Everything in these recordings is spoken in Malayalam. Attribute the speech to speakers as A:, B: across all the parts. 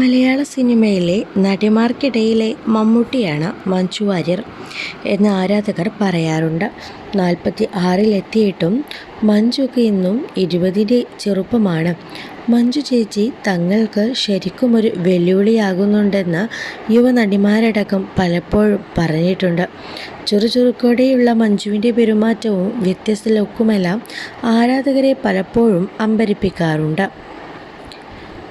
A: മലയാള സിനിമയിലെ നടിമാർക്കിടയിലെ മമ്മൂട്ടിയാണ് മഞ്ജു വാര്യർ എന്ന് ആരാധകർ പറയാറുണ്ട്. നാൽപ്പത്തി ആറിലെത്തിയിട്ടും മഞ്ജുക്ക് ഇന്നും ഇരുപതിന്റെ ചെറുപ്പമാണ്. മഞ്ജു ചേച്ചി തങ്ങൾക്ക് ശരിക്കും ഒരു വെല്ലുവിളിയാകുന്നുണ്ടെന്ന് യുവനടിമാരടക്കം പലപ്പോഴും പറഞ്ഞിട്ടുണ്ട്. ചുറുചുറുക്കോടെയുള്ള മഞ്ജുവിന്റെ പെരുമാറ്റവും വ്യത്യസ്ത ലുക്കുമെല്ലാം ആരാധകരെ പലപ്പോഴും അമ്പരിപ്പിക്കാറുണ്ട്.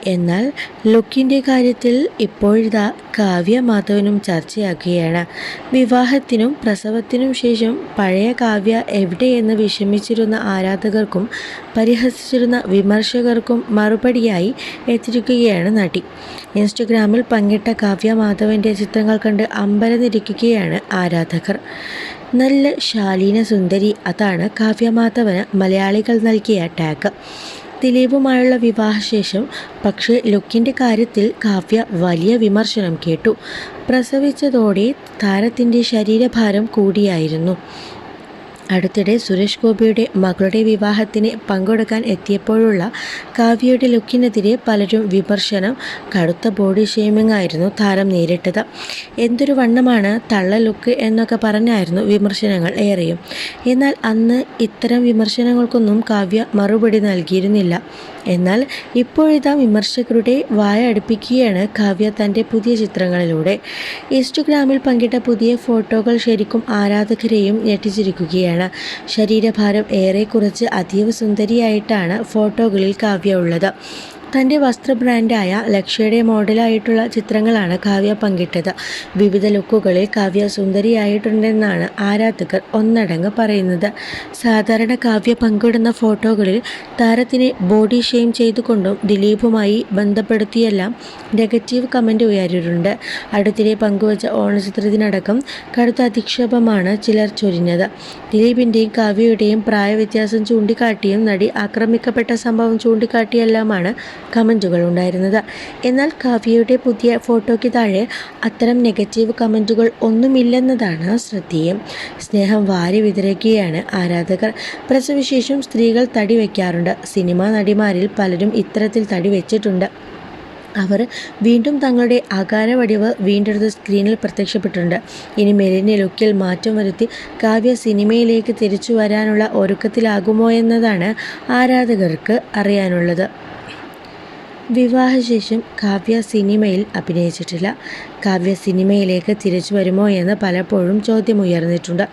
A: എന്നാൽ ലുക്കിന്റെ കാര്യത്തിൽ ഇപ്പോഴിതാ കാവ്യ മാധവനും ചർച്ചയാക്കുകയാണ്. വിവാഹത്തിനും പ്രസവത്തിനും ശേഷം പഴയ കാവ്യ എവിടെയെന്ന് വിഷമിച്ചിരുന്ന ആരാധകർക്കും പരിഹസിച്ചിരുന്ന വിമർശകർക്കും മറുപടിയായി എത്തിരിക്കുകയാണ് നടി. ഇൻസ്റ്റഗ്രാമിൽ പങ്കിട്ട കാവ്യ മാധവന്റെ ചിത്രങ്ങൾ കണ്ട് അമ്പരന്നിരിക്കുകയാണ് ആരാധകർ. നല്ല ശാലീന സുന്ദരി അതാണ് കാവ്യ മാധവന് മലയാളികൾ നൽകിയ ടാഗ്. ദിലീപുമായുള്ള വിവാഹശേഷം പക്ഷേ ലുക്കിന്റെ കാര്യത്തിൽ കാവ്യ വലിയ വിമർശനം കേട്ടു. പ്രസവിച്ചതോടെ താരത്തിന്റെ ശരീരഭാരം കൂടിയായിരുന്നു. അടുത്തിടെ സുരേഷ് ഗോപിയുടെ മകളുടെ വിവാഹത്തിന് പങ്കെടുക്കാൻ എത്തിയപ്പോഴുള്ള കാവ്യയുടെ ലുക്കിനെതിരെ പലരും വിമർശനം കടുത്ത ബോഡി ഷെയ്മിംഗ് ആയിരുന്നു താരം നേരിട്ടത്. എന്തൊരു വണ്ണമാണ് തള്ള ലുക്ക് എന്നൊക്കെ പറഞ്ഞായിരുന്നു വിമർശനങ്ങൾ ഏറെയും. എന്നാൽ അന്ന് ഇത്തരം വിമർശനങ്ങൾക്കൊന്നും കാവ്യ മറുപടി നൽകിയിരുന്നില്ല. എന്നാൽ ഇപ്പോഴിതാ വിമർശകരുടെ വായ അടുപ്പിക്കുകയാണ് കാവ്യ തന്റെ പുതിയ ചിത്രങ്ങളിലൂടെ. ഇൻസ്റ്റഗ്രാമിൽ പങ്കിട്ട പുതിയ ഫോട്ടോകൾ ശരിക്കും ആരാധകരെയും ഞെട്ടിച്ചിരിക്കുകയാണ്. ശരീരഭാരം ഏറെ കുറച്ച് അതീവ സുന്ദരിയായിട്ടാണ് ഫോട്ടോകളിൽ കാവ്യ ഉള്ളത്. തന്റെ വസ്ത്ര ബ്രാൻഡായ ലക്ഷ്യയുടെ മോഡലായിട്ടുള്ള ചിത്രങ്ങളാണ് കാവ്യ പങ്കിട്ടത്. വിവിധ ലുക്കുകളിൽ കാവ്യ സുന്ദരിയായിട്ടുണ്ടെന്നാണ് ആരാധകർ ഒന്നടങ്ക് പറയുന്നത്. സാധാരണ കാവ്യ പങ്കിടുന്ന ഫോട്ടോകളിൽ താരത്തിനെ ബോഡി ഷെയിം ചെയ്തുകൊണ്ടും ദിലീപുമായി ബന്ധപ്പെടുത്തിയെല്ലാം നെഗറ്റീവ് കമന്റ് ഉയരുന്നുണ്ട്. അടുത്തിടെ പങ്കുവച്ച ഓണചിത്രത്തിനടക്കം കടുത്ത അധിക്ഷേപമാണ് ചിലർ ചൊരിഞ്ഞത്. ദിലീപിന്റെയും കാവ്യയുടെയും പ്രായവ്യത്യാസം ചൂണ്ടിക്കാട്ടിയും നടി ആക്രമിക്കപ്പെട്ട സംഭവം ചൂണ്ടിക്കാട്ടിയെല്ലാമാണ് കമന്റുകൾ ഉണ്ടായിരുന്നത്. എന്നാൽ കാവ്യയുടെ പുതിയ ഫോട്ടോയ്ക്ക് താഴെ അത്തരം നെഗറ്റീവ് കമന്റുകൾ ഒന്നുമില്ലെന്നതാണ് ശ്രദ്ധേയം. സ്നേഹം വാരി വിതരക്കുകയാണ് ആരാധകർ. പ്രസവിശേഷം സ്ത്രീകൾ തടി വയ്ക്കാറുണ്ട്. സിനിമാ നടിമാരിൽ പലരും ഇത്തരത്തിൽ തടി വെച്ചിട്ടുണ്ട്. അവർ വീണ്ടും തങ്ങളുടെ വടിവ് വീണ്ടെടുത്ത് സ്ക്രീനിൽ പ്രത്യക്ഷപ്പെട്ടിട്ടുണ്ട്. ഇനി മെലിനെ ലുക്കിൽ മാറ്റം വരുത്തി കാവ്യ സിനിമയിലേക്ക് തിരിച്ചു വരാനുള്ള ഒരുക്കത്തിലാകുമോ എന്നതാണ് ആരാധകർക്ക് അറിയാനുള്ളത്. വിവാഹശേഷം കാവ്യ സിനിമയിൽ അഭിനയിച്ചിട്ടില്ല. കാവ്യ സിനിമയിലേക്ക് തിരിച്ചു വരുമോ എന്ന് പലപ്പോഴും ചോദ്യമുയർന്നിട്ടുണ്ട്.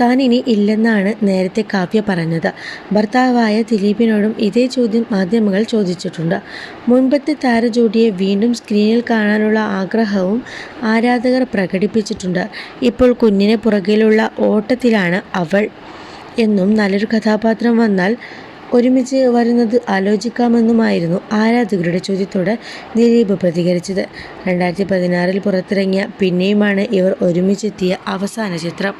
A: താനിനി ഇല്ലെന്നാണ് നേരത്തെ കാവ്യ പറഞ്ഞത്. ഭർത്താവായ ദിലീപിനോടും ഇതേ ചോദ്യം മാധ്യമങ്ങൾ ചോദിച്ചിട്ടുണ്ട്. മുൻപത്തെ താരജോഡിയെ വീണ്ടും സ്ക്രീനിൽ കാണാനുള്ള ആഗ്രഹവും ആരാധകർ പ്രകടിപ്പിച്ചിട്ടുണ്ട്. ഇപ്പോൾ കുഞ്ഞിനെ പുറകിലുള്ള ഓട്ടത്തിലാണ് അവൾ എന്നും നല്ലൊരു കഥാപാത്രം വന്നാൽ ഒരുമിച്ച് വരുന്നത് ആലോചിക്കാമെന്നുമായിരുന്നു ആരാധകരുടെ ചോദ്യത്തോട് ദിലീപ് പ്രതികരിച്ചത്. രണ്ടായിരത്തി പതിനാറിൽ പുറത്തിറങ്ങിയ പിന്നെയുമാണ് ഇവർ ഒരുമിച്ചെത്തിയ അവസാന ചിത്രം.